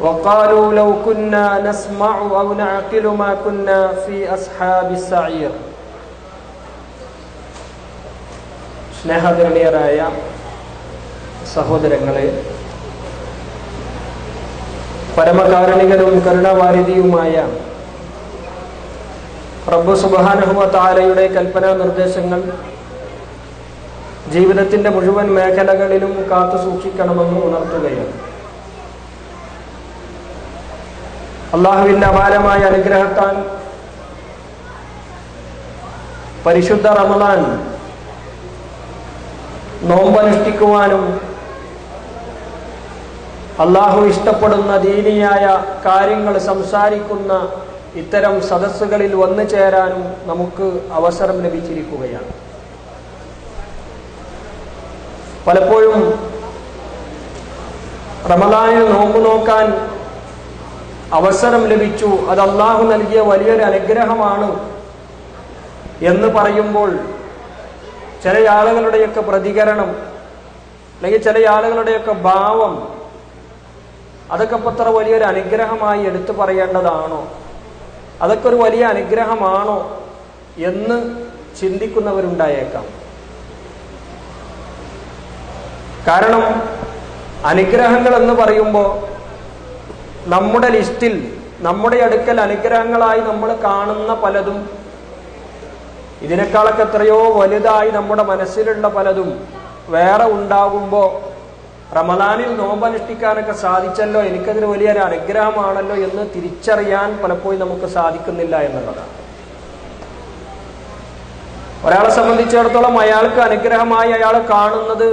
وقالوا لو كنا نسمع أو نعقل ما كنا في أصحاب السعير സ്നേഹധരണീയരായ സഹോദരങ്ങളെ പരമകാരുണികനും കരുണാവാരിധിയുമായ പ്രഭു സുബാനഹുവ താലയുടെ കൽപ്പനാ നിർദ്ദേശങ്ങൾ ജീവിതത്തിന്റെ മുഴുവൻ മേഖലകളിലും കാത്തു സൂക്ഷിക്കണമെന്ന് ഉണർത്തുകയാണ് അള്ളാഹുവിന്റെ അപാരമായ അനുഗ്രഹത്താൽ പരിശുദ്ധ റമദാൻ നോമ്പനുഷ്ഠിക്കുവാനും അള്ളാഹു ഇഷ്ടപ്പെടുന്ന ദീനിയായ കാര്യങ്ങൾ സംസാരിക്കുന്ന ഇത്തരം സദസ്സുകളിൽ വന്നു ചേരാനും നമുക്ക് അവസരം ലഭിച്ചിരിക്കുകയാണ്. പലപ്പോഴും റമദാനിൽ നോമ്പ് നോക്കാൻ അവസരം ലഭിച്ചു. അത് അള്ളാഹു നൽകിയ വലിയൊരു അനുഗ്രഹമാണ് എന്ന് പറയുമ്പോൾ ചില ആളുകളുടെയൊക്കെ പ്രതികരണം അല്ലെങ്കിൽ ചില ആളുകളുടെയൊക്കെ ഭാവം അതൊക്കെ ഇപ്പൊ അത്ര വലിയൊരു അനുഗ്രഹമായി എടുത്തു പറയേണ്ടതാണോ? അതൊക്കെ ഒരു വലിയ അനുഗ്രഹമാണോ എന്ന് ചിന്തിക്കുന്നവരുണ്ടായേക്കാം. കാരണം അനുഗ്രഹങ്ങൾ എന്ന് പറയുമ്പോൾ നമ്മുടെ ലിസ്റ്റിൽ നമ്മുടെ അടുക്കൽ അനുഗ്രഹങ്ങളായി നമ്മൾ കാണുന്ന പലതും ഇതിനേക്കാളൊക്കെ എത്രയോ വലുതായി നമ്മുടെ മനസ്സിലുള്ള പലതും വേറെ ഉണ്ടാകുമ്പോൾ റമദാനിൽ നോമ്പനുഷ്ഠിക്കാനൊക്കെ സാധിച്ചല്ലോ എനിക്കതിന് വലിയൊരു അനുഗ്രഹമാണല്ലോ എന്ന് തിരിച്ചറിയാൻ പലപ്പോഴും നമുക്ക് സാധിക്കുന്നില്ല എന്നുള്ളതാണ്. ഒരാളെ സംബന്ധിച്ചിടത്തോളം അയാൾക്ക് അനുഗ്രഹമായി അയാൾ കാണുന്നത്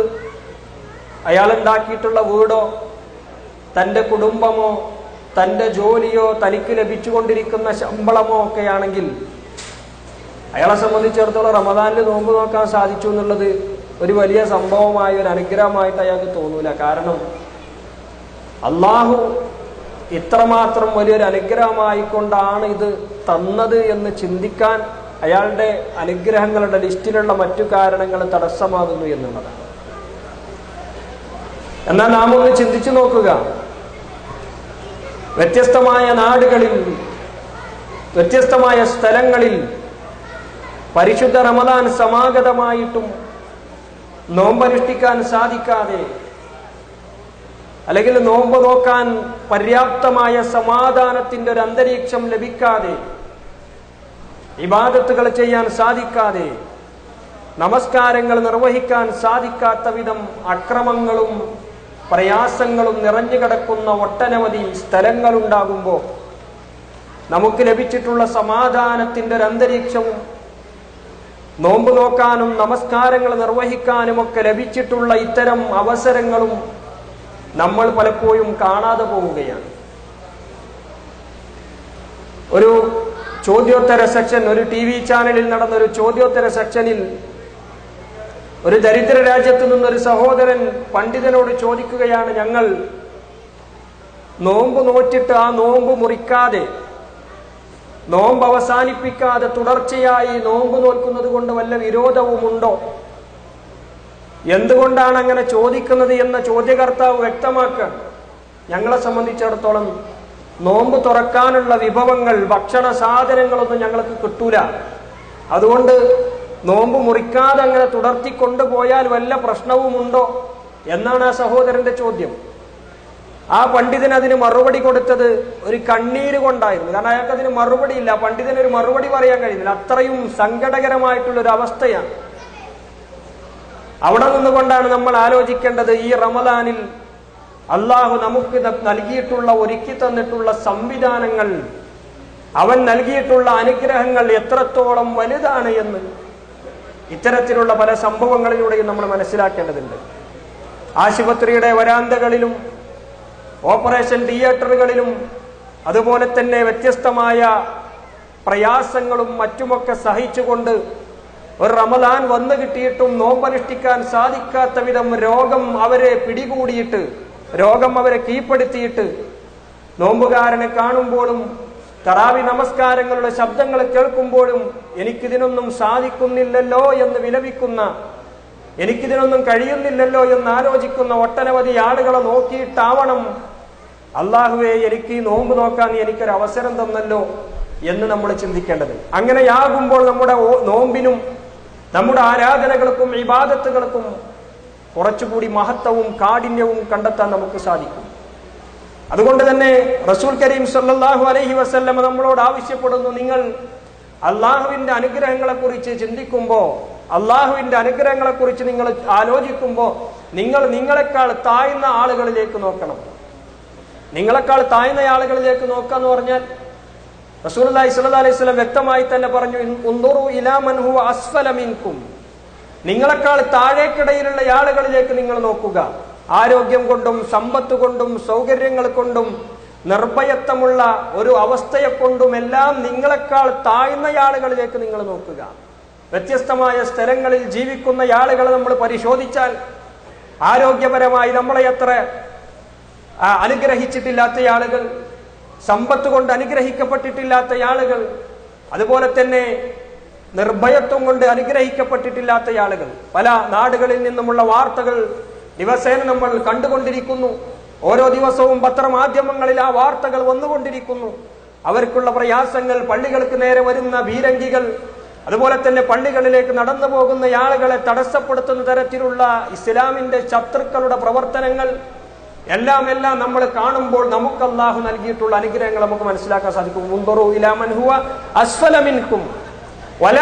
അയാൾ ഉണ്ടാക്കിയിട്ടുള്ള വീടോ തന്റെ കുടുംബമോ തന്റെ ജോലിയോ തനിക്ക് ലഭിച്ചുകൊണ്ടിരിക്കുന്ന ശമ്പളമോ ഒക്കെ ആണെങ്കിൽ അയാളെ സംബന്ധിച്ചിടത്തോളം റമദാനിൽ നോമ്പ് നോക്കാൻ സാധിച്ചു എന്നുള്ളത് ഒരു വലിയ സംഭവമായി ഒരു അനുഗ്രഹമായിട്ട് അയാൾക്ക് തോന്നൂല. കാരണം അള്ളാഹു ഇത്രമാത്രം വലിയൊരു അനുഗ്രഹമായിക്കൊണ്ടാണ് ഇത് തന്നത് എന്ന് ചിന്തിക്കാൻ അയാളുടെ അനുഗ്രഹങ്ങളുടെ ലിസ്റ്റിലുള്ള മറ്റു കാരണങ്ങൾ തടസ്സമാകുന്നു എന്നുള്ളതാണ്. എന്നാൽ നാം ഒന്ന് ചിന്തിച്ചു നോക്കുക. വ്യത്യസ്തമായ നാടുകളിൽ വ്യത്യസ്തമായ സ്ഥലങ്ങളിൽ പരിശുദ്ധ റമദാൻ സമാഗതമായിട്ടും നോമ്പനുഷ്ഠിക്കാൻ സാധിക്കാതെ അല്ലെങ്കിൽ നോമ്പ് നോക്കാൻ പര്യാപ്തമായ സമാധാനത്തിന്റെ ഒരു അന്തരീക്ഷം ലഭിക്കാതെ ഇബാദത്തുകൾ ചെയ്യാൻ സാധിക്കാതെ നമസ്കാരങ്ങൾ നിർവഹിക്കാൻ സാധിക്കാത്ത വിധം അക്രമങ്ങളും പ്രയാസങ്ങളും നിറഞ്ഞു കിടക്കുന്ന ഒട്ടനവധി സ്ഥലങ്ങളുണ്ടാകുമ്പോൾ നമുക്ക് ലഭിച്ചിട്ടുള്ള സമാധാനത്തിന്റെ ഒരു അന്തരീക്ഷവും നോമ്പ് നോക്കാനും നമസ്കാരങ്ങൾ നിർവഹിക്കാനും ഒക്കെ ലഭിച്ചിട്ടുള്ള ഇത്തരം അവസരങ്ങളും നമ്മൾ പലപ്പോഴും കാണാതെ പോവുകയാണ്. ഒരു ചോദ്യോത്തര സെക്ഷൻ ഒരു ടി വി ചാനലിൽ നടന്ന ഒരു ചോദ്യോത്തര സെക്ഷനിൽ ഒരു ദരിദ്ര രാജ്യത്ത് നിന്നൊരു സഹോദരൻ പണ്ഡിതനോട് ചോദിക്കുകയാണ് ഞങ്ങൾ നോമ്പ് നോറ്റിട്ട് ആ നോമ്പ് മുറിക്കാതെ നോമ്പ് അവസാനിപ്പിക്കാതെ തുടർച്ചയായി നോമ്പ് നോൽക്കുന്നത് കൊണ്ട് വല്ല വിരോധവുമുണ്ടോ? എന്തുകൊണ്ടാണ് അങ്ങനെ ചോദിക്കുന്നത് എന്ന ചോദ്യകർത്താവ് വ്യക്തമാക്കുക. ഞങ്ങളെ സംബന്ധിച്ചിടത്തോളം നോമ്പ് തുറക്കാനുള്ള വിഭവങ്ങൾ ഭക്ഷണ സാധനങ്ങളൊന്നും ഞങ്ങൾക്ക് കിട്ടൂല. അതുകൊണ്ട് നോമ്പ് മുറിക്കാതെ അങ്ങനെ തുടർത്തി കൊണ്ടുപോയാൽ വല്ല പ്രശ്നവുമുണ്ടോ എന്നാണ് ആ സഹോദരന്റെ ചോദ്യം. ആ പണ്ഡിതൻ അതിന് മറുപടി കൊടുത്തത് ഒരു കണ്ണീര് കൊണ്ടായിരുന്നു. കാരണം അയാൾക്ക് അതിന് മറുപടി ഇല്ല. പണ്ഡിതന് ഒരു മറുപടി പറയാൻ കഴിയുന്നില്ല. അത്രയും സങ്കടകരമായിട്ടുള്ള ഒരു അവസ്ഥയാണ് അവിടെ നിന്നുകൊണ്ടാണ് നമ്മൾ ആലോചിക്കേണ്ടത് ഈ റമദാനിൽ അള്ളാഹു നമുക്ക് നൽകിയിട്ടുള്ള ഒരുക്കി തന്നിട്ടുള്ള സംവിധാനങ്ങൾ അവൻ നൽകിയിട്ടുള്ള അനുഗ്രഹങ്ങൾ എത്രത്തോളം വലുതാണ് എന്ന് ഇത്തരത്തിലുള്ള പല സംഭവങ്ങളിലൂടെയും നമ്മൾ മനസ്സിലാക്കേണ്ടതുണ്ട്. ആശുപത്രിയുടെ വരാന്തകളിലും ഓപ്പറേഷൻ തിയേറ്ററുകളിലും അതുപോലെ തന്നെ വ്യത്യസ്തമായ പ്രയാസങ്ങളും മറ്റുമൊക്കെ സഹിച്ചുകൊണ്ട് ഒരു റമദാൻ വന്നു കിട്ടിയിട്ടും നോമ്പനുഷ്ഠിക്കാൻ സാധിക്കാത്ത വിധം രോഗം അവരെ പിടികൂടിയിട്ട് രോഗം അവരെ കീഴ്പ്പെടുത്തിയിട്ട് നോമ്പുകാരനെ കാണുമ്പോഴും തറാവി നമസ്കാരങ്ങളുടെ ശബ്ദങ്ങൾ കേൾക്കുമ്പോഴും എനിക്കിതിനൊന്നും സാധിക്കുന്നില്ലല്ലോ എന്ന് വിലപിക്കുന്ന എനിക്കിതിനൊന്നും കഴിയുന്നില്ലല്ലോ എന്ന് ആലോചിക്കുന്ന ഒട്ടനവധി ആളുകളെ നോക്കിയിട്ടാവണം. അള്ളാഹുവെ എനിക്ക് ഈ നോമ്പ് നോക്കാൻ എനിക്കൊരു അവസരം തന്നല്ലോ എന്ന് നമ്മൾ ചിന്തിക്കേണ്ടത്. അങ്ങനെയാകുമ്പോൾ നമ്മുടെ നോമ്പിനും നമ്മുടെ ആരാധനകൾക്കും ഇബാദത്തുകൾക്കും കുറച്ചുകൂടി മഹത്വവും കാഠിന്യവും കണ്ടെത്താൻ നമുക്ക് സാധിക്കും. അതുകൊണ്ട് തന്നെ റസൂൽ കരീം സല്ലാഹു അലഹി വസ്ല്ലം നമ്മളോട് ആവശ്യപ്പെടുന്നു നിങ്ങൾ അള്ളാഹുവിന്റെ അനുഗ്രഹങ്ങളെ കുറിച്ച് ചിന്തിക്കുമ്പോ അള്ളാഹുവിന്റെ അനുഗ്രഹങ്ങളെ കുറിച്ച് നിങ്ങൾ ആലോചിക്കുമ്പോ നിങ്ങൾ നിങ്ങളെക്കാൾ താഴ്ന്ന ആളുകളിലേക്ക് നോക്കണം. നിങ്ങളെക്കാൾ താഴ്ന്ന ആളുകളിലേക്ക് നോക്കുക എന്ന് പറഞ്ഞാൽ റസൂൽ അലൈഹി അലൈഹി വസല്ലം വ്യക്തമായി തന്നെ പറഞ്ഞു ഉൻദുറു ഇലാ മൻഹു നിങ്ങളെക്കാൾ താഴേക്കിടയിലുള്ള ആളുകളിലേക്ക് നിങ്ങൾ നോക്കുക. ആരോഗ്യം കൊണ്ടും സമ്പത്ത് കൊണ്ടും സൗകര്യങ്ങൾ കൊണ്ടും നിർഭയത്വമുള്ള ഒരു അവസ്ഥയെ കൊണ്ടും എല്ലാം നിങ്ങളെക്കാൾ താഴ്ന്ന ആളുകളിലേക്ക് നിങ്ങൾ നോക്കുക. വ്യത്യസ്തമായ സ്ഥലങ്ങളിൽ ജീവിക്കുന്ന ആളുകളെ നമ്മൾ പരിശോധിച്ചാൽ ആരോഗ്യപരമായി നമ്മളെ അത്ര അനുഗ്രഹിച്ചിട്ടില്ലാത്ത ആളുകൾ സമ്പത്ത് കൊണ്ട് അനുഗ്രഹിക്കപ്പെട്ടിട്ടില്ലാത്ത ആളുകൾ അതുപോലെ തന്നെ നിർഭയത്വം കൊണ്ട് അനുഗ്രഹിക്കപ്പെട്ടിട്ടില്ലാത്ത ആളുകൾ പല നാടുകളിൽ നിന്നുമുള്ള വാർത്തകൾ ദിവസേന നമ്മൾ കണ്ടുകൊണ്ടിരിക്കുന്നു. ഓരോ ദിവസവും പത്രമാധ്യമങ്ങളിൽ ആ വാർത്തകൾ വന്നുകൊണ്ടിരിക്കുന്നു. അവർക്കുള്ള പ്രയാസങ്ങൾ പള്ളികൾക്ക് നേരെ വരുന്ന ഭീരങ്കികൾ അതുപോലെ തന്നെ പള്ളികളിലേക്ക് നടന്നു പോകുന്ന ആളുകളെ തടസ്സപ്പെടുത്തുന്ന തരത്തിലുള്ള ഇസ്ലാമിന്റെ ശത്രുക്കളുടെ പ്രവർത്തനങ്ങൾ എല്ലാം എല്ലാം നമ്മൾ കാണുമ്പോൾ നമുക്ക് അള്ളാഹു നൽകിയിട്ടുള്ള അനുഗ്രഹങ്ങൾ നമുക്ക് മനസ്സിലാക്കാൻ സാധിക്കും. വല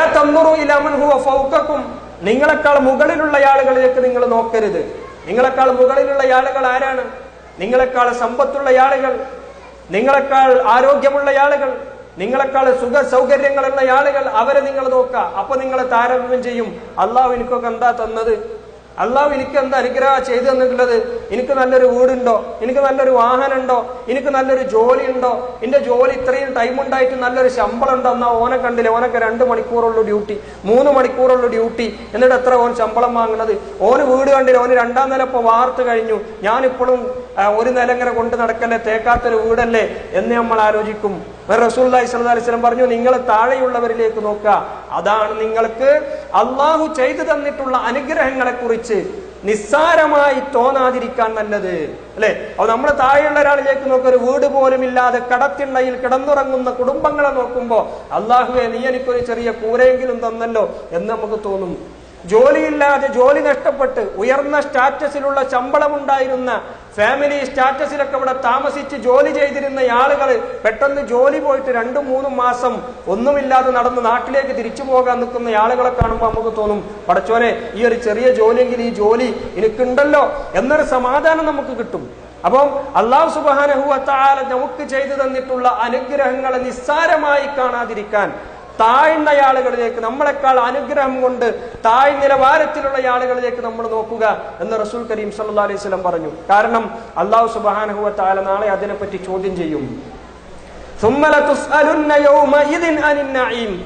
നിങ്ങളെക്കാൾ മുകളിലുള്ള ആളുകളിലേക്ക് നിങ്ങൾ നോക്കരുത്. നിങ്ങളെക്കാൾ മുകളിലുള്ള ആളുകൾ ആരാണ്? നിങ്ങളെക്കാൾ സമ്പത്തുള്ള ആളുകൾ? നിങ്ങളെക്കാൾ ആരോഗ്യമുള്ള ആളുകൾ? നിങ്ങളെക്കാൾ സുഖ സൗകര്യങ്ങളുള്ള ആളുകൾ? അവരെ നിങ്ങൾ നോക്കുക. അപ്പൊ നിങ്ങളെ താരതമ്യം ചെയ്യും. അള്ളാഹു എനിക്കൊക്കെ എന്താ തന്നത്? അള്ളാഹു എനിക്ക് എന്താ അനുഗ്രഹ ചെയ്തു തന്നിട്ടുള്ളത്? എനിക്ക് നല്ലൊരു വീടുണ്ടോ? എനിക്ക് നല്ലൊരു വാഹനം ഉണ്ടോ എനിക്ക് നല്ലൊരു ജോലി ഉണ്ടോ എന്റെ ജോലി ഇത്രയും ടൈം ഉണ്ടായിട്ട് നല്ലൊരു ശമ്പളം ഉണ്ടോ എന്നാ ഓനെ കണ്ടില്ല? ഓനൊക്കെ രണ്ട് മണിക്കൂറുള്ള ഡ്യൂട്ടി മൂന്ന് മണിക്കൂറുള്ള ഡ്യൂട്ടി എന്നിട്ട് എത്ര ഓൻ ശമ്പളം വാങ്ങണത് ഓന് വീട് കണ്ടില്ല? ഓന് രണ്ടാം നില ഇപ്പൊ വാർത്ത് കഴിഞ്ഞു. ഞാനിപ്പോഴും ഒരു നില ഇങ്ങനെ കൊണ്ട് നടക്കല്ലേ? തേക്കാത്തൊരു വീടല്ലേ? എന്ന് നമ്മൾ ആലോചിക്കും. റസൂല്ലി പറഞ്ഞു നിങ്ങൾ താഴെയുള്ളവരിലേക്ക് നോക്കുക. അതാണ് നിങ്ങൾക്ക് അള്ളാഹു ചെയ്തു തന്നിട്ടുള്ള അനുഗ്രഹങ്ങളെ കുറിച്ച് നിസ്സാരമായി തോന്നാതിരിക്കാൻ നല്ലത്. അല്ലെ? അപ്പൊ നമ്മൾ താഴെയുള്ള ഒരാളിലേക്ക് നോക്കുക ഒരു വീട് പോലും ഇല്ലാതെ കടത്തിണ്ണയിൽ കിടന്നുറങ്ങുന്ന കുടുംബങ്ങളെ നോക്കുമ്പോൾ അള്ളാഹുവെ നീ എനിക്കൊരു ചെറിയ കൂരയെങ്കിലും തന്നല്ലോ എന്ന് നമുക്ക് തോന്നും. ജോലിയില്ലാതെ ജോലി നഷ്ടപ്പെട്ട് ഉയർന്ന സ്റ്റാറ്റസിലുള്ള ശമ്പളമുണ്ടായിരുന്ന ഫാമിലി സ്റ്റാറ്റസിലൊക്കെ ഇവിടെ താമസിച്ച് ജോലി ചെയ്തിരുന്ന ആളുകൾ പെട്ടെന്ന് ജോലി പോയിട്ട് രണ്ടും മൂന്നും മാസം ഒന്നുമില്ലാതെ നടന്ന് നാട്ടിലേക്ക് തിരിച്ചു പോകാൻ നിൽക്കുന്ന ആളുകളെ കാണുമ്പോൾ നമുക്ക് തോന്നും പടച്ചോനെ ഈ ഒരു ചെറിയ ജോലിയെങ്കിൽ ഈ ജോലി എനിക്കുണ്ടല്ലോ എന്നൊരു സമാധാനം നമുക്ക് കിട്ടും. അപ്പം അള്ളാഹു സുബാനഹുവത്താല നമുക്ക് ചെയ്തു തന്നിട്ടുള്ള അനുഗ്രഹങ്ങളെ നിസ്സാരമായി കാണാതിരിക്കാൻ താഴ്ന്ന ആളുകളിലേക്ക് നമ്മളെക്കാൾ അനുഗ്രഹം കൊണ്ട് താഴ് നിലവാരത്തിലുള്ള ആളുകളിലേക്ക് നമ്മൾ നോക്കുക എന്ന് റസൂൽ കരീം സല്ലാ അലൈഹി സ്വലം പറഞ്ഞു. കാരണം അള്ളാഹു സുബാനഹുവ താല നാളെ അതിനെപ്പറ്റി ചോദ്യം ചെയ്യും.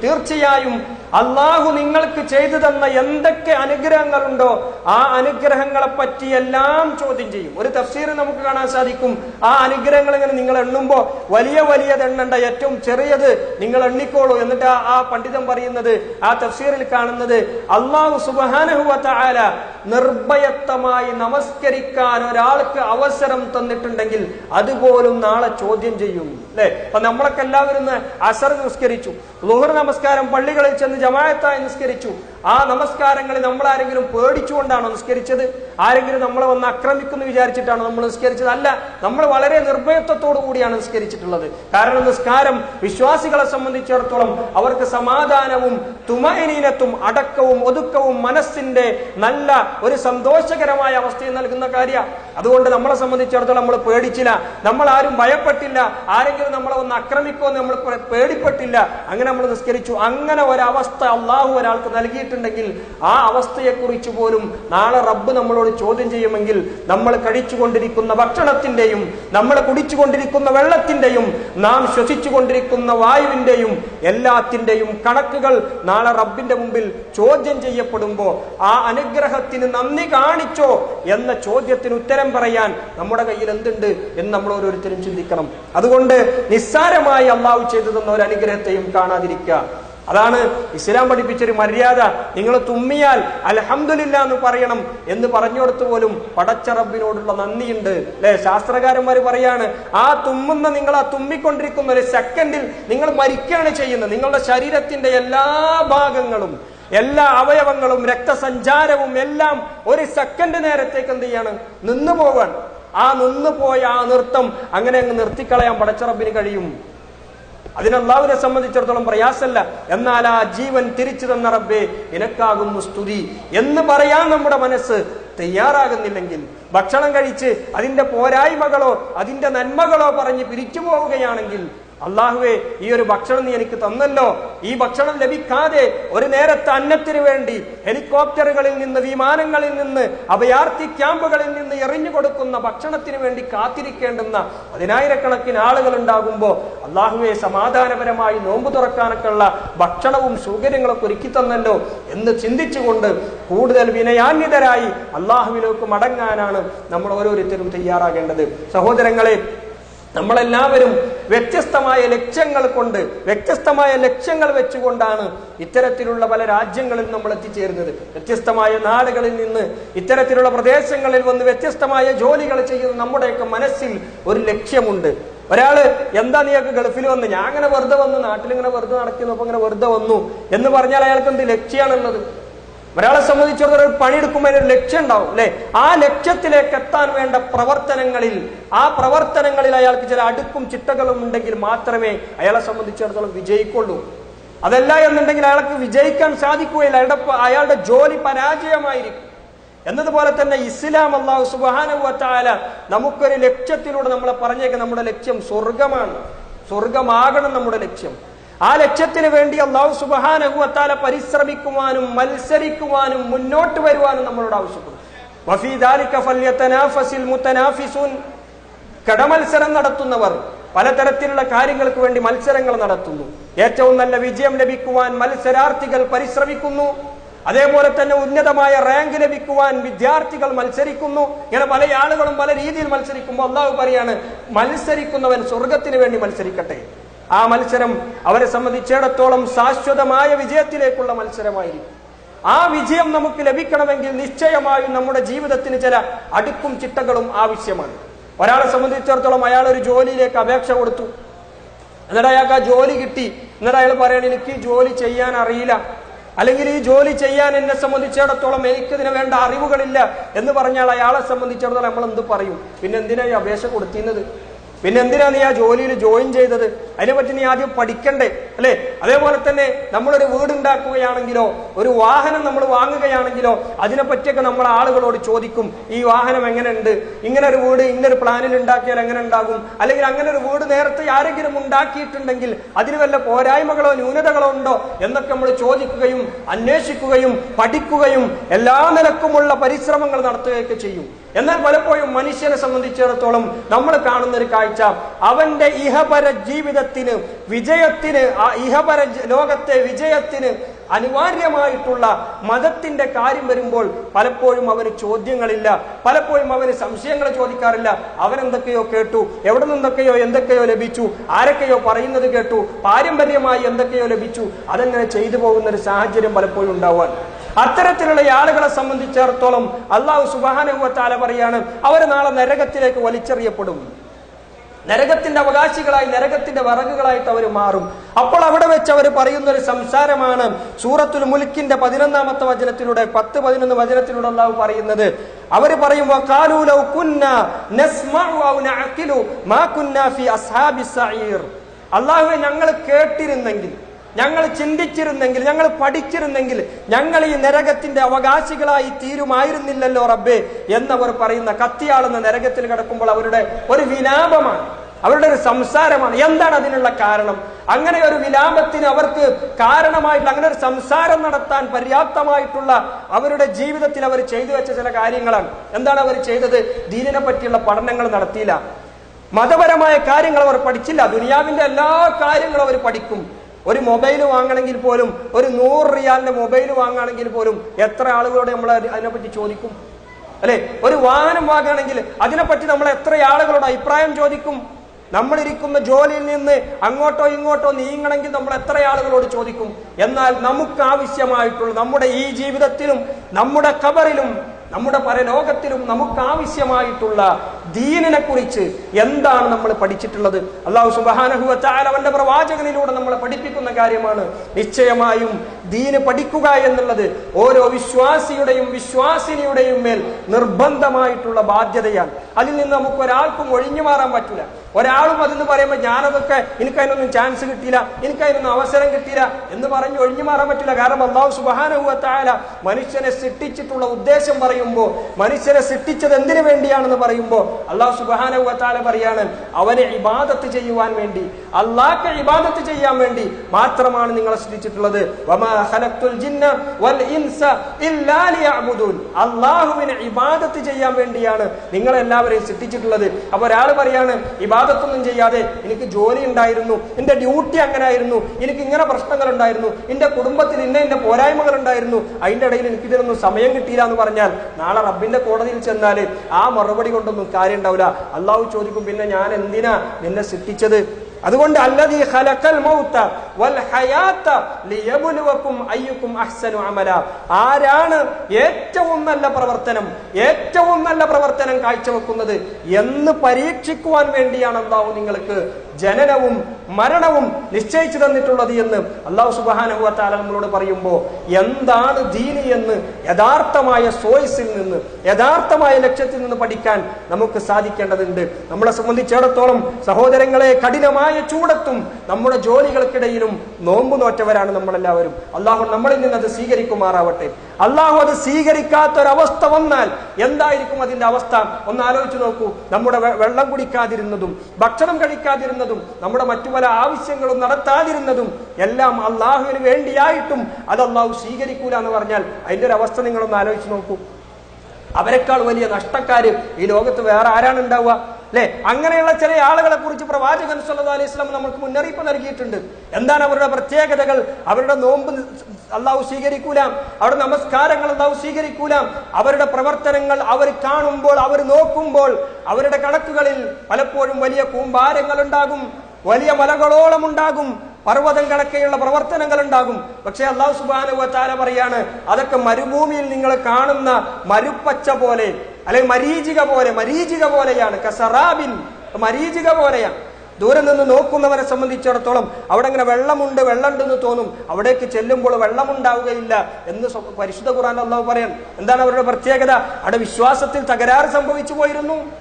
തീർച്ചയായും അള്ളാഹു നിങ്ങൾക്ക് ചെയ്തു തന്ന എന്തൊക്കെ അനുഗ്രഹങ്ങളുണ്ടോ ആ അനുഗ്രഹങ്ങളെ പറ്റി എല്ലാം ചോദ്യം ചെയ്യും. ഒരു തഫ്സീർ നമുക്ക് കാണാൻ സാധിക്കും. ആ അനുഗ്രഹങ്ങൾ ഇങ്ങനെ നിങ്ങൾ എണ്ണുമ്പോൾ വലിയ വലിയത് എണ്ണണ്ട. ഏറ്റവും ചെറിയത് നിങ്ങൾ എണ്ണിക്കോളൂ. എന്നിട്ട് ആ- പണ്ഡിതൻ പറയുന്നത് ആ തഫ്സീറിൽ കാണുന്നത് അള്ളാഹു സുബാനഹുവത്ത ആല നിർഭയത്തമായി നമസ്കരിക്കാൻ ഒരാൾക്ക് അവസരം തന്നിട്ടുണ്ടെങ്കിൽ അതുപോലും നാളെ ചോദ്യം ചെയ്യും. അല്ലെ? അപ്പൊ നമ്മളൊക്കെ എല്ലാവരും അസർ നമസ്കരിച്ചു ലുഹർ നമസ്കാരം പള്ളികളിൽ ചെന്ന് ജമായത്തായി നിസ്കരിച്ചു. ആ നമസ്കാരങ്ങളിൽ നമ്മൾ ആരെങ്കിലും പേടിച്ചുകൊണ്ടാണോ നിസ്കരിച്ചത്? ആരെങ്കിലും നമ്മളെ വന്ന് ആക്രമിക്കുന്നു വിചാരിച്ചിട്ടാണോ നമ്മൾ നിസ്കരിച്ചത്? അല്ല നമ്മൾ വളരെ നിർഭയത്വത്തോടു കൂടിയാണ് നിസ്കരിച്ചിട്ടുള്ളത്. കാരണം നിസ്കാരം വിശ്വാസികളെ സംബന്ധിച്ചിടത്തോളം അവർക്ക് സമാധാനവും തുമയനീനത്തും അടക്കവും ഒതുക്കവും മനസ്സിന്റെ നല്ല ഒരു സന്തോഷകരമായ അവസ്ഥയും നൽകുന്ന കാര്യ. അതുകൊണ്ട് നമ്മളെ സംബന്ധിച്ചിടത്തോളം നമ്മൾ പേടിച്ചില്ല. നമ്മൾ ആരും ഭയപ്പെട്ടില്ല. ആരെങ്കിലും നമ്മളെ ഒന്ന് ആക്രമിക്കുമെന്ന് നമ്മൾ പേടിപ്പെട്ടില്ല. അങ്ങനെ നമ്മൾ നിസ്കരിച്ചു. അങ്ങനെ ഒരവസ്ഥ അള്ളാഹു ഒരാൾക്ക് നൽകിയിട്ടുണ്ടെങ്കിൽ ആ അവസ്ഥയെ കുറിച്ച് പോലും നാളെ റബ്ബ് നമ്മളോട് ചോദ്യം ചെയ്യുമെങ്കിൽ നമ്മൾ കഴിച്ചുകൊണ്ടിരിക്കുന്ന ഭക്ഷണത്തിന്റെയും നമ്മൾ കുടിച്ചുകൊണ്ടിരിക്കുന്ന വെള്ളത്തിന്റെയും നാം ശ്വസിച്ചുകൊണ്ടിരിക്കുന്ന വായുവിന്റെയും എല്ലാത്തിന്റെയും കണക്കുകൾ നാളെ റബ്ബിന്റെ മുമ്പിൽ ചോദ്യം ചെയ്യപ്പെടുമ്പോ ആ അനുഗ്രഹത്തിന് നന്ദി കാണിച്ചോ എന്ന ചോദ്യത്തിന് ഉത്തരം പറയാൻ നമ്മുടെ കയ്യിൽ എന്തുണ്ട് എന്ന് നമ്മൾ ഓരോരുത്തരും ചിന്തിക്കണം. അതുകൊണ്ട് നിസ്സാരമായി അള്ളാഹു ചെയ്തു തന്ന ഒരു അനുഗ്രഹത്തെയും കാണാതിരിക്കുക. അതാണ് ഇസ്ലാം പഠിപ്പിച്ചൊരു മര്യാദ. നിങ്ങൾ തുമ്മിയാൽ അലഹമില്ല എന്ന് പറയണം എന്ന് പറഞ്ഞുകൊടുത്തു പോലും പടച്ച റബ്ബിനോടുള്ള നന്ദിയുണ്ട്. അല്ലെ ശാസ്ത്രകാരന്മാർ പറയാണ് ആ തുമ്മുന്ന നിങ്ങൾ ആ തുമ്മിക്കൊണ്ടിരിക്കുന്ന ഒരു സെക്കൻഡിൽ നിങ്ങൾ മരിക്കുകയാണ് ചെയ്യുന്നത്. നിങ്ങളുടെ ശരീരത്തിന്റെ എല്ലാ ഭാഗങ്ങളും എല്ലാ അവയവങ്ങളും രക്തസഞ്ചാരവും എല്ലാം ഒരു സെക്കൻഡ് നേരത്തേക്ക് എന്ത് ചെയ്യാണ്? നിന്നു പോവാൻ ആ നിന്നു പോയ ആ നൃത്തം അങ്ങനെ അങ്ങ് നിർത്തിക്കളയാൻ പടച്ചറബിന് കഴിയും. അതിന് അള്ളാഹുവിനെ സംബന്ധിച്ചിടത്തോളം പ്രയാസമല്ല. എന്നാൽ ആ ജീവൻ തിരിച്ചു തന്ന റബ്ബേ നിനക്കാകുന്നു സ്തുതി. എന്ന് പറയാൻ നമ്മുടെ മനസ്സ് തയ്യാറാകുന്നില്ലെങ്കിൽ ഭക്ഷണം കഴിച്ച് അതിന്റെ പോരായ്മകളോ അതിന്റെ നന്മകളോ പറഞ്ഞ് പിരിച്ചു പോവുകയാണെങ്കിൽ അള്ളാഹുവെ ഈ ഒരു ഭക്ഷണം നീ എനിക്ക് തന്നല്ലോ. ഈ ഭക്ഷണം ലഭിക്കാതെ ഒരു നേരത്തെ അന്നത്തിന് വേണ്ടി ഹെലികോപ്റ്ററുകളിൽ നിന്ന് വിമാനങ്ങളിൽ നിന്ന് അഭയാർത്ഥി ക്യാമ്പുകളിൽ നിന്ന് എറിഞ്ഞു കൊടുക്കുന്ന ഭക്ഷണത്തിന് വേണ്ടി കാത്തിരിക്കേണ്ടുന്ന പതിനായിരക്കണക്കിന് ആളുകൾ ഉണ്ടാകുമ്പോൾ അള്ളാഹുവെ സമാധാനപരമായി നോമ്പ് തുറക്കാനൊക്കെയുള്ള ഭക്ഷണവും സൗകര്യങ്ങളൊക്കെ ഒരുക്കി തന്നല്ലോ എന്ന് ചിന്തിച്ചുകൊണ്ട് കൂടുതൽ വിനയാന്വിതരായി അള്ളാഹുവിലേക്ക് മടങ്ങാനാണ് നമ്മൾ ഓരോരുത്തരും തയ്യാറാകേണ്ടത്. സഹോദരങ്ങളെ നമ്മളെല്ലാവരും വ്യത്യസ്തമായ ലക്ഷ്യങ്ങൾ കൊണ്ട് വ്യത്യസ്തമായ ലക്ഷ്യങ്ങൾ വെച്ചുകൊണ്ടാണ് ഇത്തരത്തിലുള്ള പല രാജ്യങ്ങളിൽ നമ്മൾ എത്തിച്ചേരുന്നത്. വ്യത്യസ്തമായ നാടുകളിൽ നിന്ന് ഇത്തരത്തിലുള്ള പ്രദേശങ്ങളിൽ വന്ന് വ്യത്യസ്തമായ ജോലികൾ ചെയ്യുന്ന നമ്മുടെയൊക്കെ മനസ്സിൽ ഒരു ലക്ഷ്യമുണ്ട്. ഒരാൾ എന്താ നീയൊക്കെ ഗൾഫിൽ വന്ന്? ഞാൻ അങ്ങനെ വെറുതെ വന്നു നാട്ടിൽ നാട്ടിലിങ്ങനെ വെറുതെ നടക്കുന്നു അപ്പൊ ഇങ്ങനെ വെറുതെ വന്നു. എന്ന് പറഞ്ഞാൽ അയാൾക്ക് എന്ത് ലക്ഷ്യമാണുള്ളത് ഒരാളെ സംബന്ധിച്ചിടത്തോളം ഒരു പണിയെടുക്കുമ്പോൾ ഒരു ലക്ഷ്യം ഉണ്ടാവും അല്ലെ? ആ ലക്ഷ്യത്തിലേക്ക് എത്താൻ വേണ്ട പ്രവർത്തനങ്ങളിൽ ആ പ്രവർത്തനങ്ങളിൽ അയാൾക്ക് ചില അടുക്കും ചിട്ടകളും ഉണ്ടെങ്കിൽ മാത്രമേ അയാളെ സംബന്ധിച്ചിടത്തോളം വിജയിക്കുള്ളൂ. അതല്ല എന്നുണ്ടെങ്കിൽ അയാൾക്ക് വിജയിക്കാൻ സാധിക്കുകയില്ല. അയാളുടെ അയാളുടെ ജോലി പരാജയമായിരിക്കും. എന്നതുപോലെ തന്നെ ഇസ്ലാം അള്ളാഹു സുബാനുവത്താല നമുക്കൊരു ലക്ഷ്യത്തിലൂടെ നമ്മളെ പറഞ്ഞേക്കാം നമ്മുടെ ലക്ഷ്യം സ്വർഗമാണ് സ്വർഗമാകണം നമ്മുടെ ലക്ഷ്യം. ആ ലക്ഷ്യത്തിന് വേണ്ടി അള്ളാഹു സുബാനഹുവത്താല പരിശ്രമിക്കുവാനും മത്സരിക്കുവാനും മുന്നോട്ട് വരുവാനും നമ്മളോട് ആവശ്യപ്പെടുന്നു. കടമത്സരം നടത്തുന്നവർ പലതരത്തിലുള്ള കാര്യങ്ങൾക്ക് വേണ്ടി മത്സരങ്ങൾ നടത്തുന്നു. ഏറ്റവും നല്ല വിജയം ലഭിക്കുവാൻ മത്സരാർത്ഥികൾ പരിശ്രമിക്കുന്നു. അതേപോലെ തന്നെ ഉന്നതമായ റാങ്ക് ലഭിക്കുവാൻ വിദ്യാർത്ഥികൾ മത്സരിക്കുന്നു. ഇങ്ങനെ പല ആളുകളും പല രീതിയിൽ മത്സരിക്കുമ്പോൾ അള്ളാഹു പറയാണ് മത്സരിക്കുന്നവൻ സ്വർഗത്തിന് വേണ്ടി മത്സരിക്കട്ടെ. ആ മത്സരം അവരെ സംബന്ധിച്ചിടത്തോളം ശാശ്വതമായ വിജയത്തിലേക്കുള്ള മത്സരമായിരിക്കും. ആ വിജയം നമുക്ക് ലഭിക്കണമെങ്കിൽ നിശ്ചയമായും നമ്മുടെ ജീവിതത്തിന് ചില അടുക്കും ചിട്ടകളും ആവശ്യമാണ്. ഒരാളെ സംബന്ധിച്ചിടത്തോളം അയാൾ ഒരു ജോലിയിലേക്ക് അപേക്ഷ കൊടുത്തു. എന്നിട്ട് അയാൾക്ക് ആ ജോലി കിട്ടി. എന്നിട്ട് അയാൾ പറയണം എനിക്ക് ജോലി ചെയ്യാൻ അറിയില്ല. അല്ലെങ്കിൽ ഈ ജോലി ചെയ്യാൻ എന്നെ സംബന്ധിച്ചിടത്തോളം എനിക്കതിന് വേണ്ട അറിവുകളില്ല. എന്ന് പറഞ്ഞാൽ അയാളെ സംബന്ധിച്ചിടത്തോളം നമ്മൾ എന്ത് പറയും? പിന്നെ എന്തിനാ ഈ അപേക്ഷ കൊടുത്തിരുന്നത്? പിന്നെ എന്തിനാ നീ ആ ജോലിയിൽ ജോയിൻ ചെയ്തത്? അതിനെപ്പറ്റി നീ ആദ്യം പഠിക്കണ്ടേ അല്ലെ? അതേപോലെ തന്നെ നമ്മളൊരു വീട് ഉണ്ടാക്കുകയാണെങ്കിലോ ഒരു വാഹനം നമ്മൾ വാങ്ങുകയാണെങ്കിലോ അതിനെപ്പറ്റിയൊക്കെ നമ്മൾ ആളുകളോട് ചോദിക്കും ഈ വാഹനം എങ്ങനെ ഉണ്ട് ഇങ്ങനെ ഒരു വീട് ഇന്നൊരു പ്ലാനിൽ ഉണ്ടാക്കിയാൽ എങ്ങനെ ഉണ്ടാകും? അല്ലെങ്കിൽ അങ്ങനെ ഒരു വീട് നേരത്തെ ആരെങ്കിലും ഉണ്ടാക്കിയിട്ടുണ്ടെങ്കിൽ അതിന് വല്ല പോരായ്മകളോ ന്യൂനതകളോ ഉണ്ടോ എന്നൊക്കെ നമ്മൾ ചോദിക്കുകയും അന്വേഷിക്കുകയും പഠിക്കുകയും എല്ലാ നിലക്കുമുള്ള പരിശ്രമങ്ങൾ നടത്തുകയൊക്കെ ചെയ്യും. എന്നാൽ പലപ്പോഴും മനുഷ്യനെ സംബന്ധിച്ചിടത്തോളം നമ്മൾ കാണുന്ന ഒരു കാഴ്ച അവന്റെ ഇഹപര ജീവിതത്തിന് വിജയത്തിന് ഇഹപര ലോകത്തെ വിജയത്തിന് അനിവാര്യമായിട്ടുള്ള മതത്തിന്റെ കാര്യം വരുമ്പോൾ പലപ്പോഴും അവന് ചോദ്യങ്ങളില്ല പലപ്പോഴും അവന് സംശയങ്ങൾ ചോദിക്കാറില്ല. അവനെന്തൊക്കെയോ കേട്ടു എവിടെ നിന്നൊക്കെയോ എന്തൊക്കെയോ ലഭിച്ചു ആരൊക്കെയോ പറയുന്നത് കേട്ടു പാരമ്പര്യമായി എന്തൊക്കെയോ ലഭിച്ചു. അതങ്ങനെ ചെയ്തു പോകുന്ന ഒരു സാഹചര്യം പലപ്പോഴും ഉണ്ടാവാൻ അത്തരത്തിലുള്ള ആളുകളെ സംബന്ധിച്ചിടത്തോളം അള്ളാഹു സുബാനുഭവത്താല പറയാണ് അവർ നാളെ നരകത്തിലേക്ക് വലിച്ചെറിയപ്പെടും. നരകത്തിന്റെ അവകാശികളായി നരകത്തിന്റെ വറകുകളായിട്ട് അവർ മാറും. അപ്പോൾ അവിടെ വെച്ച് അവർ പറയുന്ന ഒരു സംസാരമാണ് സൂറത്തുൽ മുൽക്കിന്റെ പതിനൊന്നാമത്തെ വചനത്തിലൂടെ പത്ത് പതിനൊന്ന് വചനത്തിലൂടെ അള്ളാഹു പറയുന്നത്. അവർ പറയും. അള്ളാഹുവെ ഞങ്ങൾ കേട്ടിരുന്നെങ്കിൽ ഞങ്ങൾ ചിന്തിച്ചിരുന്നെങ്കിൽ ഞങ്ങൾ പഠിച്ചിരുന്നെങ്കിൽ ഞങ്ങൾ ഈ നരകത്തിന്റെ അവകാശികളായി തീരുമായിരുന്നില്ലല്ലോ റബ്ബേ എന്നവർ പറയുന്ന കത്തിയാളുന്ന നരകത്തിൽ കിടക്കുമ്പോൾ അവരുടെ ഒരു വിലാപമാണ് അവരുടെ ഒരു സംസാരമാണ്. എന്താണ് അതിനുള്ള കാരണം? അങ്ങനെ ഒരു വിലാപത്തിന് അവർക്ക് കാരണമായിട്ടുള്ള അങ്ങനെ ഒരു സംസാരം നടത്താൻ പര്യാപ്തമായിട്ടുള്ള അവരുടെ ജീവിതത്തിൽ അവർ ചെയ്തു വെച്ച ചില കാര്യങ്ങളാണ്. എന്താണ് അവർ ചെയ്തത്? ദീനിനെ പറ്റിയുള്ള പഠനങ്ങൾ നടത്തിയില്ല. മതപരമായ കാര്യങ്ങൾ അവർ പഠിച്ചില്ല. ദുനിയാവിന്റെ എല്ലാ കാര്യങ്ങളും അവർ പഠിക്കും. ഒരു മൊബൈൽ വാങ്ങണമെങ്കിൽ പോലും ഒരു നൂറ് റിയാലിന്റെ മൊബൈൽ വാങ്ങുകയാണെങ്കിൽ പോലും എത്ര ആളുകളോട് നമ്മൾ അതിനെപ്പറ്റി ചോദിക്കും? അല്ലെ? ഒരു വാഹനം വാങ്ങുകയാണെങ്കിൽ അതിനെപ്പറ്റി നമ്മൾ എത്ര ആളുകളോട് അഭിപ്രായം ചോദിക്കും? നമ്മളിരിക്കുന്ന ജോലിയിൽ നിന്ന് അങ്ങോട്ടോ ഇങ്ങോട്ടോ നീങ്ങണമെങ്കിൽ നമ്മൾ എത്ര ആളുകളോട് ചോദിക്കും? എന്നാൽ നമുക്ക് ആവശ്യമായിട്ടുള്ള നമ്മുടെ ഈ ജീവിതത്തിലും നമ്മുടെ കബറിലും നമ്മുടെ പരലോകത്തിലും നമുക്ക് ആവശ്യമായിട്ടുള്ള ദീനിനെ കുറിച്ച് എന്താണ് നമ്മൾ പഠിച്ചിട്ടുള്ളത്? അള്ളാഹു സുബാനഹുവത്താൽ അവന്റെ പ്രവാചകനിലൂടെ നമ്മളെ പഠിപ്പിക്കുന്ന കാര്യമാണ്. നിശ്ചയമായും ദീന് പഠിക്കുക എന്നുള്ളത് ഓരോ വിശ്വാസിയുടെയും വിശ്വാസിനിയുടെയും മേൽ നിർബന്ധമായിട്ടുള്ള ബാധ്യതയാണ്. അതിൽ നിന്ന് നമുക്ക് ഒരാൾക്കും ഒഴിഞ്ഞു മാറാൻ പറ്റില്ല ഒരാളും അതെന്ന് പറയുമ്പോൾ ഞാനതൊക്കെ എനിക്ക് അതിനൊന്നും ചാൻസ് കിട്ടിയില്ല എനിക്ക് അതിനൊന്നും അവസരം കിട്ടിയില്ല എന്ന് പറഞ്ഞ് ഒഴിഞ്ഞു മാറാൻ പറ്റില്ല കാരണം അള്ളാഹു സുബാനുഭവത്തായ മനുഷ്യനെ സൃഷ്ടിച്ചിട്ടുള്ള ഉദ്ദേശം പറയുമ്പോൾ മനുഷ്യനെ സൃഷ്ടിച്ചത് എന്തിനു വേണ്ടിയാണെന്ന് പറയുമ്പോൾ അള്ളാഹു സുബാനുഭവത്തായ പറയാണ് അവനെ ഇബാദത്ത് ചെയ്യുവാൻ വേണ്ടി അള്ളാഹ്ക്ക് ഇബാദത്ത് ചെയ്യാൻ വേണ്ടി മാത്രമാണ് നിങ്ങളെ സൃഷ്ടിച്ചിട്ടുള്ളത്. വമാ അള്ളാഹുവിനെ ഇബാദത്ത് ചെയ്യാൻ വേണ്ടിയാണ് നിങ്ങളെല്ലാവരെയും സൃഷ്ടിച്ചിട്ടുള്ളത്. അപ്പൊ ഒരാൾ പറയാണ് ഇബാദത്തൊന്നും ചെയ്യാതെ എനിക്ക് ജോലി ഉണ്ടായിരുന്നു എന്റെ ഡ്യൂട്ടി അങ്ങനെ ആയിരുന്നു എനിക്ക് ഇങ്ങനെ പ്രശ്നങ്ങൾ ഉണ്ടായിരുന്നു എന്റെ കുടുംബത്തിൽ ഇന്ന എന്റെ പോരായ്മകൾ ഉണ്ടായിരുന്നു അതിന്റെ ഇടയിൽ എനിക്ക് ഇതിനൊന്നും സമയം കിട്ടിയില്ല എന്ന് പറഞ്ഞാൽ നാളെ റബ്ബിന്റെ കോടതിയിൽ ചെന്നാൽ ആ മറുപടി കൊണ്ടൊന്നും കാര്യം ഉണ്ടാവില്ല അള്ളാഹു ചോദിക്കും പിന്നെ ഞാൻ എന്തിനാ നിന്നെ സൃഷ്ടിച്ചത്? അതുകൊണ്ട് അല്ലദീ ഖലഖൽ മൗത വൽ ഹയാത ലിയബ്ലുവകും അയ്യുകും അഹ്സനു അമല. ആരാണ് ഏറ്റവും നല്ല പ്രവർത്തനം ഏറ്റവും നല്ല പ്രവർത്തനം കാഴ്ചവെക്കുന്നത് എന്ന് പരീക്ഷിക്കുവാൻ വേണ്ടിയാണ് അള്ളാഹു നിങ്ങൾക്ക് ജനനവും മരണവും നിശ്ചയിച്ചു തന്നിട്ടുള്ളത് എന്ന് അള്ളാഹു സുബാനുഭവത്താല നമ്മളോട് പറയുമ്പോൾ എന്താണ് ദീനി എന്ന് യഥാർത്ഥമായ സോയ്സിൽ നിന്ന് യഥാർത്ഥമായ ലക്ഷ്യത്തിൽ നിന്ന് പഠിക്കാൻ നമുക്ക് സാധിക്കേണ്ടതുണ്ട്. നമ്മളെ സംബന്ധിച്ചിടത്തോളം സഹോദരങ്ങളെ കഠിനമായ ചൂടത്തും നമ്മുടെ ജോലികൾക്കിടയിലും നോമ്പ് നോറ്റവരാണ് നമ്മളെല്ലാവരും. അള്ളാഹു നമ്മളിൽ നിന്ന് അത് സ്വീകരിക്കുമാറാവട്ടെ. അള്ളാഹു അത് സ്വീകരിക്കാത്ത ഒരവസ്ഥ വന്നാൽ എന്തായിരിക്കും അതിന്റെ അവസ്ഥ? ഒന്ന് ആലോചിച്ച് നോക്കൂ. നമ്മുടെ വെള്ളം കുടിക്കാതിരുന്നതും ഭക്ഷണം കഴിക്കാതിരുന്നതും നമ്മുടെ മറ്റു പല ആവശ്യങ്ങളും നടത്താതിരുന്നതും എല്ലാം അള്ളാഹുവിന് വേണ്ടിയായിട്ടും അത് അള്ളാഹു സ്വീകരിക്കൂല എന്ന് പറഞ്ഞാൽ അതിന്റെ ഒരു അവസ്ഥ നിങ്ങളൊന്ന് ആലോചിച്ച് നോക്കൂ. അവരെക്കാൾ വലിയ നഷ്ടക്കാര് ഈ ലോകത്ത് വേറെ ആരാണ് ഉണ്ടാവുക? അല്ലെ അങ്ങനെയുള്ള ചില ആളുകളെ കുറിച്ച് പ്രവാചകൻ സല്ലാ അലൈഹി വസല്ലം നമുക്ക് മുന്നറിയിപ്പ് നൽകിയിട്ടുണ്ട്. എന്താണ് അവരുടെ പ്രത്യേകതകൾ? അവരുടെ നോമ്പ് അള്ളാഹു സ്വീകരിക്കൂലാം. അവരുടെ നമസ്കാരങ്ങൾ അള്ളാഹു സ്വീകരിക്കൂലാം. അവരുടെ പ്രവർത്തനങ്ങൾ അവർ കാണുമ്പോൾ അവർ നോക്കുമ്പോൾ അവരുടെ കണക്കുകളിൽ പലപ്പോഴും വലിയ കൂമ്പാരങ്ങൾ ഉണ്ടാകും. വലിയ മലകളോളം ഉണ്ടാകും. പർവതം കണക്കെയുള്ള പ്രവർത്തനങ്ങൾ ഉണ്ടാകും. പക്ഷെ അള്ളാഹു സുബാനുവ താല പറയാണ് അതൊക്കെ മരുഭൂമിയിൽ നിങ്ങൾ കാണുന്ന മരുപ്പച്ച പോലെ അല്ലെങ്കിൽ മരീചിക പോലെ മരീചിക പോലെയാണ് കസറാബിൻ മരീചിക പോലെയാണ് ദൂരെ നിന്ന് നോക്കുന്നവരെ സംബന്ധിച്ചിടത്തോളം അവിടെ ഇങ്ങനെ വെള്ളമുണ്ട് വെള്ളമുണ്ടെന്ന് തോന്നും. അവിടേക്ക് ചെല്ലുമ്പോൾ വെള്ളമുണ്ടാവുകയില്ല എന്ന് പരിശുദ്ധ ഖുറാൻ അള്ളാഹു പറയാൻ എന്താണ് അവരുടെ പ്രത്യേകത? അവിടെ വിശ്വാസത്തിൽ തകരാറ് സംഭവിച്ചു പോയിരുന്നു.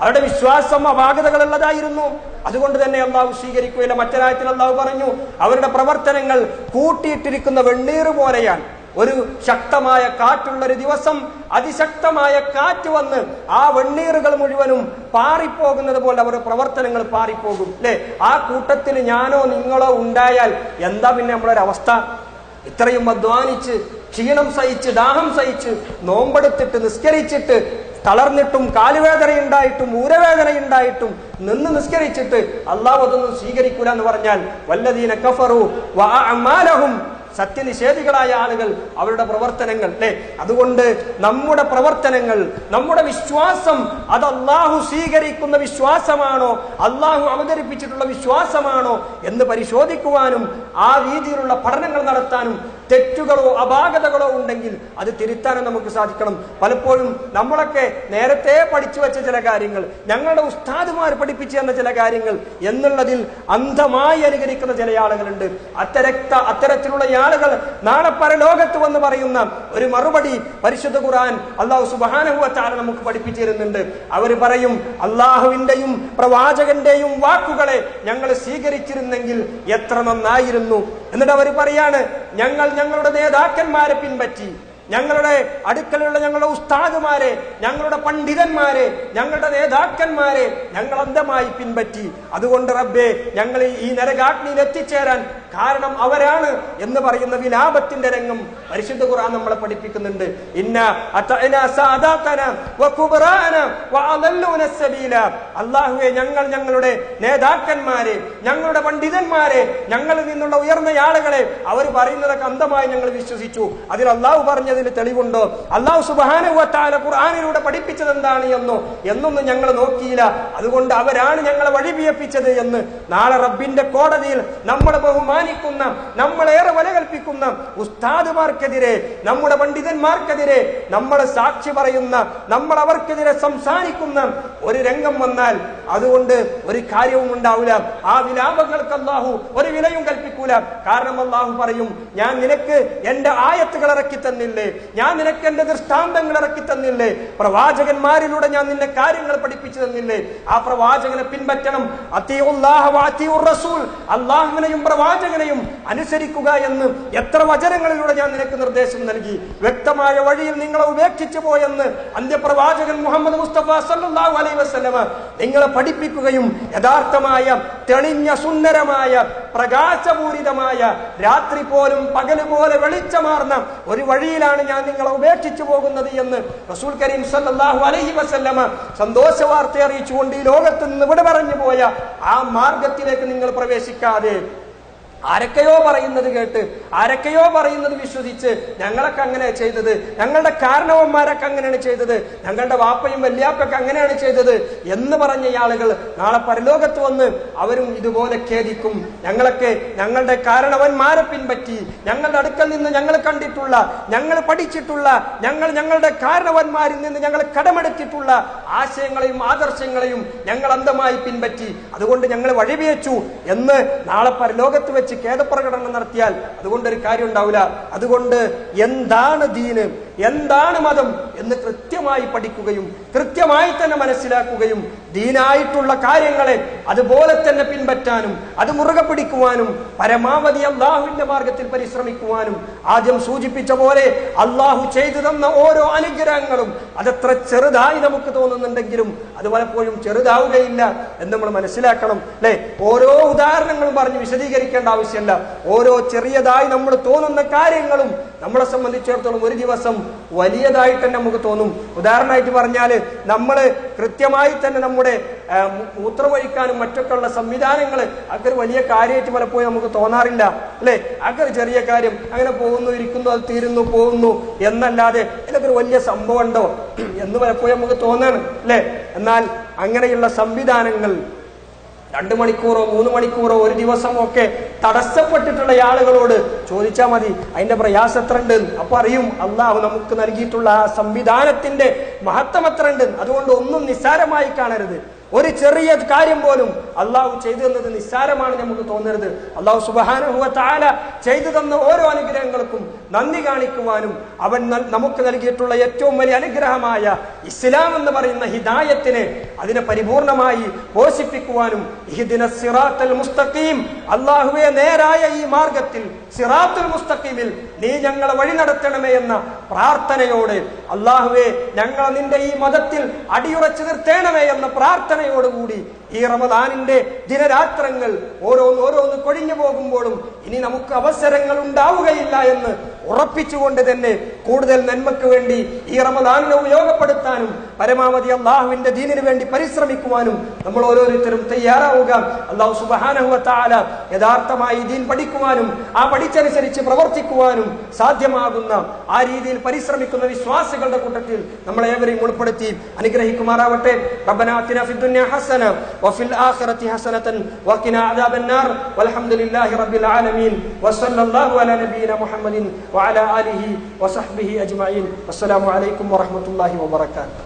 അവരുടെ വിശ്വാസം അപാകതകളുള്ളതായിരുന്നു. അതുകൊണ്ട് തന്നെ അള്ളാഹു സ്വീകരിക്കുകയില്ല. മറ്റൊരായത്തിൽ അള്ളാഹു പറഞ്ഞു അവരുടെ പ്രവർത്തനങ്ങൾ കൂട്ടിയിട്ടിരിക്കുന്ന വെണ്ണീർ പോലെയാണ്. ഒരു ശക്തമായ കാറ്റുള്ള ഒരു ദിവസം അതിശക്തമായ കാറ്റ് വന്ന് ആ വെണ്ണീറുകൾ മുഴുവനും പാറിപ്പോകുന്നത് പോലെ അവരുടെ പ്രവർത്തനങ്ങൾ പാറിപ്പോകും അല്ലെ? ആ കൂട്ടത്തിൽ ഞാനോ നിങ്ങളോ ഉണ്ടായാൽ എന്താ പിന്നെ നമ്മളൊരു അവസ്ഥ? ഇത്രയും അധ്വാനിച്ച് ക്ഷീണം സഹിച്ച് ദാഹം സഹിച്ച് നോമ്പെടുത്തിട്ട് നിസ്കരിച്ചിട്ട് തളർന്നിട്ടും കാലുവേദന ഉണ്ടായിട്ടും ഊരവേദന ഉണ്ടായിട്ടും നിന്ന് നിസ്കരിച്ചിട്ട് അള്ളാഹു അതൊന്നും സ്വീകരിക്കൂല എന്ന് പറഞ്ഞാൽ വല്ലതീന കഫറു വഅഅമാലഹും സത്യനിഷേധികളായ ആളുകൾ അവരുടെ പ്രവർത്തനങ്ങൾ അല്ലെ അതുകൊണ്ട് നമ്മുടെ പ്രവർത്തനങ്ങൾ നമ്മുടെ വിശ്വാസം അത് അള്ളാഹു സ്വീകരിക്കുന്ന വിശ്വാസമാണോ? അള്ളാഹു അവതരിപ്പിച്ചിട്ടുള്ള വിശ്വാസമാണോ? എന്ന് പരിശോധിക്കുവാനും ആ രീതിയിലുള്ള പഠനങ്ങൾ നടത്താനും തെറ്റുകളോ അപാകതകളോ ഉണ്ടെങ്കിൽ അത് തിരുത്താനും നമുക്ക് സാധിക്കണം. പലപ്പോഴും നമ്മളൊക്കെ നേരത്തെ പഠിച്ചു വെച്ച ചില കാര്യങ്ങൾ ഞങ്ങളുടെ ഉസ്താദുമാർ പഠിപ്പിച്ചു തന്ന ചില കാര്യങ്ങൾ എന്നുള്ളതിൽ അന്ധമായി അനുകരിക്കുന്ന ചില ആളുകളുണ്ട്. അത്തരക്ത അത്തരത്തിലുള്ള ആളുകൾ നാളെ പരലോകത്ത് വന്ന് പറയുന്ന ഒരു മറുപടി പരിശുദ്ധ ഖുർആൻ അള്ളാഹു സുബാനുഭവത്താല നമുക്ക് പഠിപ്പിച്ചു തരുന്നുണ്ട്. അവർ പറയും അള്ളാഹുവിന്റെയും പ്രവാചകന്റെയും വാക്കുകളെ ഞങ്ങൾ സ്വീകരിച്ചിരുന്നെങ്കിൽ എത്ര നന്നായിരുന്നു. എന്നിട്ട് അവർ പറയാണ് ഞങ്ങൾ ഞങ്ങളുടെ നേതാക്കന്മാരെ പിൻപറ്റി ഞങ്ങളുടെ അടുക്കലുള്ള ഞങ്ങളുടെ ഉസ്താദുമാരെ ഞങ്ങളുടെ പണ്ഡിതന്മാരെ ഞങ്ങളുടെ നേതാക്കന്മാരെ ഞങ്ങൾ അന്ധമായി പിൻപറ്റി. അതുകൊണ്ട് റബ്ബെ ഞങ്ങൾ ഈ നരകാഗ്നിയിൽ എത്തിച്ചേരാൻ കാരണം അവരാണ് എന്ന് പറയുന്ന വിലാപത്തിന്റെ രംഗം പരിശുദ്ധ ഖുർആൻ നമ്മളെ പഠിപ്പിക്കുന്നുണ്ട്. ഇന്ന അല്ലാഹുവേ ഞങ്ങൾ ഞങ്ങളുടെ നേതാക്കന്മാരെ ഞങ്ങളുടെ പണ്ഡിതന്മാരെ ഞങ്ങളിൽ നിന്നുള്ള ഉയർന്ന ആളുകളെ അവർ പറയുന്നതൊക്കെ അന്ധമായി ഞങ്ങൾ വിശ്വസിച്ചു. അതിൽ അള്ളാഹു പറഞ്ഞതിൽ തെളിവുണ്ടോ? അള്ളാഹു സുബാനുവത്താല ഖുർആാനിലൂടെ പഠിപ്പിച്ചത് എന്താണ് എന്നോ? എന്നൊന്നും ഞങ്ങൾ നോക്കിയില്ല. അതുകൊണ്ട് അവരാണ് ഞങ്ങളെ വഴിപിയപ്പിച്ചത് എന്ന് നാളെ റബ്ബിന്റെ കോടതിയിൽ നമ്മളെ ബഹുമാനിക്കുന്ന നമ്മളേറെ വല കൽപ്പിക്കുന്ന ഉസ്താദുമാർക്കെതിരെ നമ്മുടെ പണ്ഡിതന്മാർക്കെതിരെ നമ്മളെ സാക്ഷി പറയുന്ന നമ്മൾ അവർക്കെതിരെ സംസാരിക്കുന്ന ഒരു രംഗം വന്നാൽ അതുകൊണ്ട് ഒരു കാര്യവും ഉണ്ടാവില്ല. ആ വിലാപങ്ങൾക്ക് അള്ളാഹു ഒരു വിലയും കൽപ്പിക്കൂല. കാരണം അള്ളാഹു പറയും ഞാൻ നിനക്ക് എന്റെ ആയത്തുകൾ ഇറക്കി തന്നില്ലേ? ഞാൻ നിനക്ക് എന്റെ ദൃഷ്ടാന്തങ്ങൾ ഇറക്കി തന്നില്ലേ? പ്രവാചകന്മാരിലൂടെ ഞാൻ നിന്നെ കാര്യങ്ങൾ പഠിപ്പിച്ചു തന്നില്ലേ? ആ പ്രവാചകനെ പിൻപറ്റണം. റസൂൽ. അള്ളാഹുവിനെയും പ്രവാചകനെയും അനുസരിക്കുക എന്ന് എത്ര വചനങ്ങളിലൂടെ ഞാൻ നിനക്ക് നിർദ്ദേശം നൽകി. വ്യക്തമായ വഴിയിൽ നിങ്ങളെ ഉപേക്ഷിച്ചു പോയെന്ന് അന്ത്യപ്രവാചകൻ മുഹമ്മദ് മുസ്തഫ സല്ലല്ലാഹു അലൈഹി വസല്ലമ നിങ്ങളെ പഠിപ്പിക്കുകയും യഥാർത്ഥമായ തെളിഞ്ഞ സുന്ദരമായ പ്രകാശപൂരിതമായ രാത്രി പോലും പകൽ പോലെ വെളിച്ചമാർന്ന ഒരു വഴിയിലാണ് ഞാൻ നിങ്ങളെ ഉപേക്ഷിച്ചു പോകുന്നത് എന്ന് റസൂൽ കരീം സല്ലാഹു അലൈഹി വസല്ലമ സന്തോഷ വാർത്ത അറിയിച്ചുകൊണ്ട് ഈ ലോകത്ത് നിന്ന് ഇവിടെ പറഞ്ഞു പോയ ആ മാർഗത്തിലേക്ക് നിങ്ങൾ പ്രവേശിക്കാതെ ആരൊക്കെയോ പറയുന്നത് കേട്ട് ആരൊക്കെയോ പറയുന്നത് വിശ്വസിച്ച് ഞങ്ങളൊക്കെ അങ്ങനെ ചെയ്തത് ഞങ്ങളുടെ കാരണവന്മാരൊക്കെ അങ്ങനെയാണ് ചെയ്തത് ഞങ്ങളുടെ വാപ്പയും വല്യാപ്പൊക്കെ അങ്ങനെയാണ് ചെയ്തത് എന്ന് പറഞ്ഞ ആളുകൾ നാളെ പരലോകത്ത് വന്ന് അവരും ഇതുപോലെ ഖേദിക്കും. ഞങ്ങളൊക്കെ ഞങ്ങളുടെ കാരണവന്മാരെ പിൻപറ്റി ഞങ്ങളുടെ അടുക്കൽ നിന്ന് ഞങ്ങൾ കണ്ടിട്ടുള്ള ഞങ്ങൾ പഠിച്ചിട്ടുള്ള ഞങ്ങൾ ഞങ്ങളുടെ കാരണവന്മാരിൽ നിന്ന് ഞങ്ങൾ കടമെടുത്തിട്ടുള്ള ആശയങ്ങളെയും ആദർശങ്ങളെയും ഞങ്ങൾ അന്ധമായി പിൻപറ്റി അതുകൊണ്ട് ഞങ്ങൾ വഴിവെച്ചു എന്ന് നാളെ പരലോകത്ത് വെച്ച് ഖേദപ്രകടനം നടത്തിയാൽ അതുകൊണ്ട് ഒരു കാര്യം ഉണ്ടാവില്ല അതുകൊണ്ട് എന്താണ് ദീന്? എന്താണ് മതം? എന്ന് കൃത്യമായി പഠിക്കുകയും കൃത്യമായി തന്നെ മനസ്സിലാക്കുകയും ദീനായിട്ടുള്ള കാര്യങ്ങളെ അതുപോലെ തന്നെ പിൻപറ്റാനും അത് മുറുകെ പിടിക്കുവാനും പരമാവധി അള്ളാഹുവിന്റെ മാർഗത്തിൽ പരിശ്രമിക്കുവാനും ആദ്യം സൂചിപ്പിച്ച പോലെ അള്ളാഹു ചെയ്തു തന്ന ഓരോ അനുഗ്രഹങ്ങളും അതെത്ര ചെറുതായി നമുക്ക് തോന്നുന്നുണ്ടെങ്കിലും അത് പലപ്പോഴും ചെറുതാവുകയില്ല എന്ന് നമ്മൾ മനസ്സിലാക്കണം അല്ലെ? ഓരോ ഉദാഹരണങ്ങളും പറഞ്ഞ് വിശദീകരിക്കേണ്ട ആവശ്യമില്ല. ഓരോ ചെറിയതായി നമ്മൾ തോന്നുന്ന കാര്യങ്ങളും നമ്മളെ സംബന്ധിച്ചിടത്തോളം ഒരു ദിവസം വലിയതായിട്ട് തന്നെ നമുക്ക് തോന്നും. ഉദാഹരണമായിട്ട് പറഞ്ഞാൽ നമ്മൾ കൃത്യമായി തന്നെ നമ്മുടെ മൂ- മൂത്രമൊഴിക്കാനും മറ്റൊക്കെ ഉള്ള സംവിധാനങ്ങൾ അതൊക്കെ വലിയ കാര്യമായിട്ട് പലപ്പോഴും നമുക്ക് തോന്നാറില്ല. അല്ലെ? അതൊക്കെ ചെറിയ കാര്യം അങ്ങനെ പോകുന്നു ഇരിക്കുന്നു അത് തീരുന്നു പോകുന്നു എന്നല്ലാതെ ഇതൊക്കെ ഒരു വലിയ സംഭവം ഉണ്ടോ എന്ന് പലപ്പോഴും നമുക്ക് തോന്നാണ്. അല്ലെ? എന്നാൽ അങ്ങനെയുള്ള സംവിധാനങ്ങൾ രണ്ട് മണിക്കൂറോ മൂന്ന് മണിക്കൂറോ ഒരു ദിവസമോ ഒക്കെ തടസ്സപ്പെട്ടിട്ടുള്ള ആളുകളോട് ചോദിച്ചാൽ മതി. അതിന്റെ പ്രയാസം എത്ര ഉണ്ട് അപ്പൊ അറിയും അള്ളാഹു നമുക്ക് നൽകിയിട്ടുള്ള ആ സംവിധാനത്തിന്റെ മഹത്വം എത്ര ഉണ്ട് അതുകൊണ്ട് ഒന്നും നിസ്സാരമായി കാണരുത്. ഒരു ചെറിയ കാര്യം പോലും അള്ളാഹു ചെയ്തു തന്നത് നിസ്സാരമാണ് നമുക്ക് തോന്നരുത്. അള്ളാഹു സുബാനുഭവ താല ചെയ്തു തന്ന ഓരോ അനുഗ്രഹങ്ങൾക്കും നന്ദി കാണിക്കുവാനും അവൻ നമുക്ക് നൽകിയിട്ടുള്ള ഏറ്റവും വലിയ അനുഗ്രഹമായ ഇസ്ലാം എന്ന് പറയുന്ന ഹിദായത്തിനെ അതിനെ പരിപൂർണമായി പോഷിപ്പിക്കുവാനും മുസ്തഖീം അള്ളാഹുവെ നേരായ ഈ മാർഗത്തിൽ സിറാത്തുൽ മുസ്തഖീമിൽ നീ ഞങ്ങളെ വഴി നടത്തണമേ എന്ന പ്രാർത്ഥനയോടെ അള്ളാഹുവെ ഞങ്ങൾ നിന്റെ ഈ മതത്തിൽ അടിയുറച്ചു നിർത്തേണമേ എന്ന പ്രാർത്ഥനയോടുകൂടി ഈ റമദാനിന്റെ ദിനരാത്രങ്ങൾ ഓരോന്ന് ഓരോന്ന് കൊഴിഞ്ഞു പോകുമ്പോഴും ഇനി നമുക്ക് അവസരങ്ങൾ ഉണ്ടാവുകയില്ല എന്ന് ഉറപ്പിച്ചുകൊണ്ട് തന്നെ കൂടുതൽ നന്മക്ക് വേണ്ടി ഈ റമദാനിനെ ഉപയോഗപ്പെടുത്താനും പരമാവധി അള്ളാഹുവിന്റെ ദീനിനു വേണ്ടി പരിശ്രമിക്കുവാനും നമ്മൾ ഓരോരുത്തരും തയ്യാറാവുക. അള്ളാഹു സുബാനഹുല യഥാർത്ഥമായി ദീൻ പഠിക്കുവാനും ആ പഠിച്ചനുസരിച്ച് പ്രവർത്തിക്കുവാനും സാധ്യമാകുന്ന ആ രീതിയിൽ പരിശ്രമിക്കുന്ന വിശ്വാസികളുടെ കൂട്ടത്തിൽ നമ്മളെ ഏവരെയും ഉൾപ്പെടുത്തി അനുഗ്രഹിക്കുമാറാവട്ടെ. റബ്ബനാത്തിന ഹസന وفي الآخرة حسنة وقنا عذاب النار والحمد لله رب العالمين وصلى الله على نبينا محمد وعلى آله وصحبه أجمعين والسلام عليكم ورحمة الله وبركاته